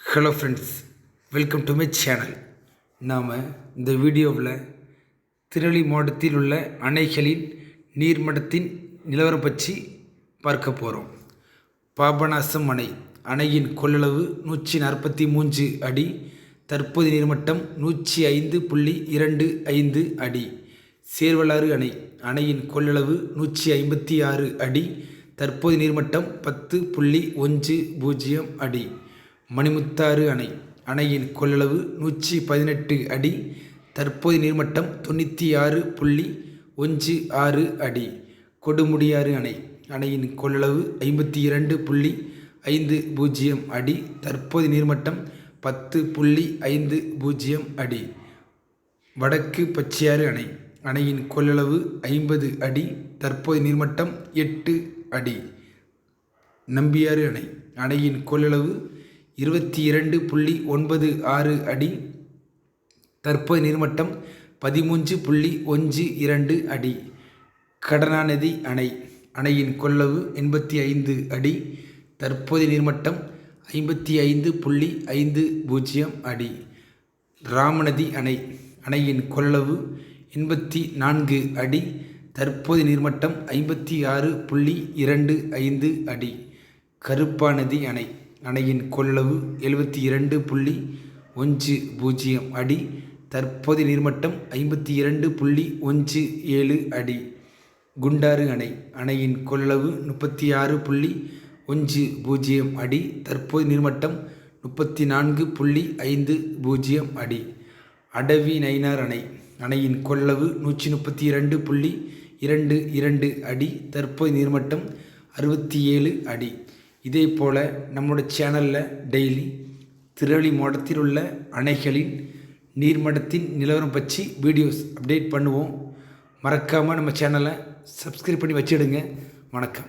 Hello friends welcome to my channel நாம் இந்த வீடியோவில் திருநெல்வேலி மாவட்டத்தில் உள்ள அணைகளின் நீர்மட்டத்தின் நிலவரம் பற்றி பார்க்க போகிறோம் பாபநாசம் அணை அணையின் கொள்ளளவு நூற்றி நாற்பத்தி மூன்று அடி தற்போது நீர்மட்டம் நூற்றி ஐந்து புள்ளி இரண்டு ஐந்து அடி. சேர்வலாறு அணை அணையின் கொள்ளளவு நூற்றி ஐம்பத்தி ஆறு அடி தற்போது நீர்மட்டம் பத்து புள்ளி ஒன்று பூஜ்ஜியம் அடி. மணிமுத்தாறு அணை. அணையின் கொள்ளளவு நூற்றி பதினெட்டு அடி. தற்போது நீர்மட்டம் தொண்ணூற்றி ஆறு புள்ளி ஒன்று ஆறு அடி. கொடுமுடியாறு அணை. அணையின் கொள்ளளவு ஐம்பத்தி இரண்டு புள்ளி ஐந்து பூஜ்ஜியம் அடி. தற்போது நீர்மட்டம் பத்து புள்ளி ஐந்து பூஜ்ஜியம் அடி. வடக்கு பச்சையாறு அணை. அணையின் கொள்ளளவு ஐம்பது அடி. தற்போது நீர்மட்டம் எட்டு அடி. நம்பியாறு அணை. அணையின் கொள்ளளவு இருபத்தி இரண்டு புள்ளி ஒன்பது ஆறு அடி தற்போது நீர்மட்டம் பதிமூன்று புள்ளி ஒன்று இரண்டு அடி. கடனாநதி அணை அணையின் கொள்ளவு எண்பத்தி ஐந்து அடி தற்போது நீர்மட்டம் ஐம்பத்தி ஐந்து புள்ளி ஐந்து பூஜ்ஜியம் அடி. ராமநதி அணை அணையின் கொள்ளவு எண்பத்தி நான்கு அடி தற்போது நீர்மட்டம் ஐம்பத்தி ஆறு புள்ளி இரண்டு ஐந்து அடி. கருப்பாநதி அணை அணையின் கொள்ளளவு எழுபத்தி இரண்டு புள்ளி ஒன்று பூஜ்ஜியம் அடி தற்போதைய நீர்மட்டம் ஐம்பத்தி இரண்டு புள்ளி ஒன்று ஏழு அடி. குண்டாறு அணை அணையின் கொள்ளளவு முப்பத்தி ஆறு புள்ளி ஒன்று பூஜ்ஜியம் அடி தற்போது நீர்மட்டம் முப்பத்தி நான்கு புள்ளி ஐந்து பூஜ்ஜியம் அடி. அடவி நைனார் அணை அணையின் கொள்ளளவு நூற்றி முப்பத்தி இரண்டு புள்ளி இரண்டு இரண்டு அடி தற்போது நீர்மட்டம் அறுபத்தி ஏழு அடி. இதே போல் நம்மளோட சேனலில் டெய்லி திருவள்ளி மாவட்டத்தில் உள்ள அணைகளின் நீர்மட்டத்தின் நிலவரம் பற்றி வீடியோஸ் அப்டேட் பண்ணுவோம். மறக்காமல் நம்ம சேனலை சப்ஸ்கிரைப் பண்ணி வச்சிடுங்க. வணக்கம்.